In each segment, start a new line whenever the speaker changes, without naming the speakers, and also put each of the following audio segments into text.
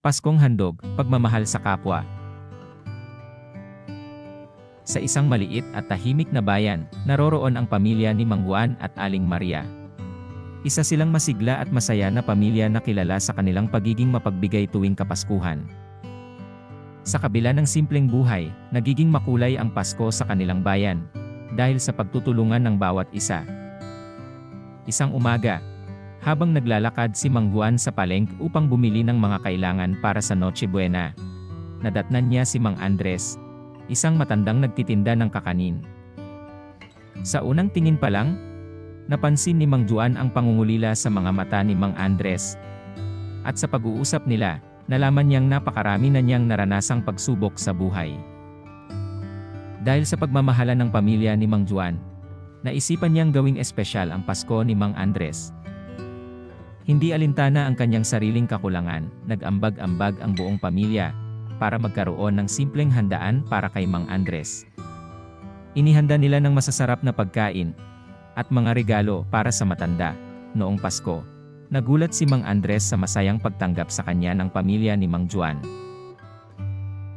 Paskong handog, pagmamahal sa kapwa. Sa isang maliit at tahimik na bayan, naroroon ang pamilya ni Mang Juan at Aling Maria. Isa silang masigla at masaya na pamilya na kilala sa kanilang pagiging mapagbigay tuwing Kapaskuhan. Sa kabila ng simpleng buhay, nagiging makulay ang Pasko sa kanilang bayan, dahil sa pagtutulungan ng bawat isa. Isang umaga, habang naglalakad si Mang Juan sa palengke upang bumili ng mga kailangan para sa Noche Buena, nadatnan niya si Mang Andres, isang matandang nagtitinda ng kakanin. Sa unang tingin pa lang, napansin ni Mang Juan ang pangungulila sa mga mata ni Mang Andres. At sa pag-uusap nila, nalaman niyang napakarami na niyang naranasang pagsubok sa buhay. Dahil sa pagmamahala ng pamilya ni Mang Juan, naisipan niyang gawing espesyal ang Pasko ni Mang Andres. Hindi alintana ang kanyang sariling kakulangan, nag-ambag-ambag ang buong pamilya, para magkaroon ng simpleng handaan para kay Mang Andres. Inihanda nila ng masasarap na pagkain, at mga regalo para sa matanda, noong Pasko. Nagulat si Mang Andres sa masayang pagtanggap sa kanya ng pamilya ni Mang Juan.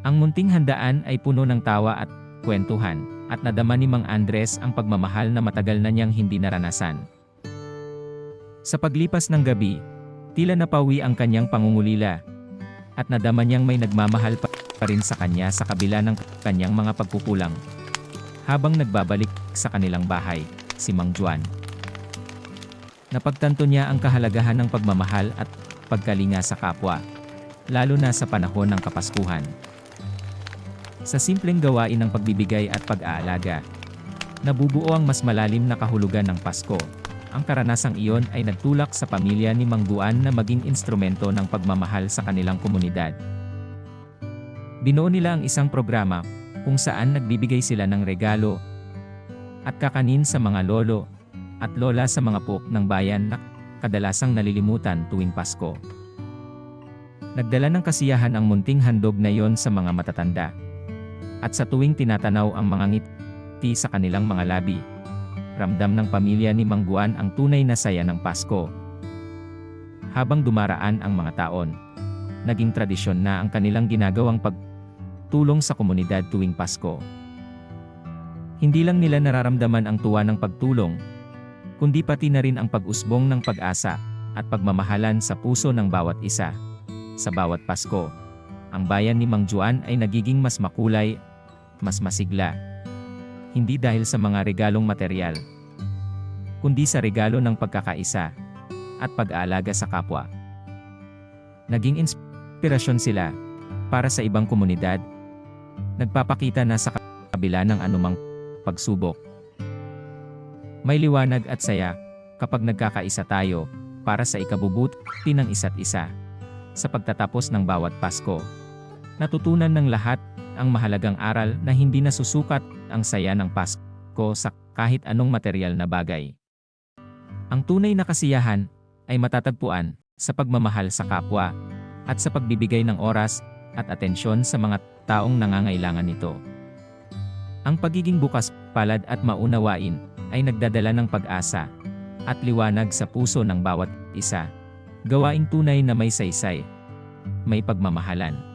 Ang munting handaan ay puno ng tawa at kwentuhan, at nadama ni Mang Andres ang pagmamahal na matagal na niyang hindi naranasan. Sa paglipas ng gabi, tila napawi ang kanyang pangungulila, at nadama niyang may nagmamahal pa, rin sa kanya sa kabila ng kanyang mga pagkukulang. Habang nagbabalik sa kanilang bahay, si Mang Juan. Napagtanto niya ang kahalagahan ng pagmamahal at pagkalinga sa kapwa, lalo na sa panahon ng Kapaskuhan. Sa simpleng gawain ng pagbibigay at pag-aalaga, nabubuo ang mas malalim na kahulugan ng Pasko. Ang karanasang iyon ay nagtulak sa pamilya ni Mang Duan na maging instrumento ng pagmamahal sa kanilang komunidad. Binuo nila ang isang programa kung saan nagbibigay sila ng regalo at kakanin sa mga lolo at lola sa mga pok ng bayan na kadalasang nalilimutan tuwing Pasko. Nagdala ng kasiyahan ang munting handog na iyon sa mga matatanda. At sa tuwing tinatanaw ang mga ngiti sa kanilang mga labi, ramdam ng pamilya ni Mangguan ang tunay na saya ng Pasko. Habang dumaraan ang mga taon, naging tradisyon na ang kanilang ginagawang pagtulong sa komunidad tuwing Pasko. Hindi lang nila nararamdaman ang tuwa ng pagtulong, kundi pati na rin ang pag-usbong ng pag-asa at pagmamahalan sa puso ng bawat isa. Sa bawat Pasko, ang bayan ni Mang Juan ay nagiging mas makulay, mas masigla. Hindi dahil sa mga regalong material, kundi sa regalo ng pagkakaisa at pag-aalaga sa kapwa. Naging inspirasyon sila para sa ibang komunidad, nagpapakita na sa kabila ng anumang pagsubok. May liwanag at saya kapag nagkakaisa tayo para sa ikabubuti ng isa't isa. Sa pagtatapos ng bawat Pasko, natutunan ng lahat ang mahalagang aral na hindi nasusukat ang saya ng Pasko sa kahit anong material na bagay. Ang tunay na kasiyahan ay matatagpuan sa pagmamahal sa kapwa at sa pagbibigay ng oras at atensyon sa mga taong nangangailangan nito. Ang pagiging bukas, palad at maunawain ay nagdadala ng pag-asa at liwanag sa puso ng bawat isa. Gawaing tunay na may saysay, may pagmamahalan.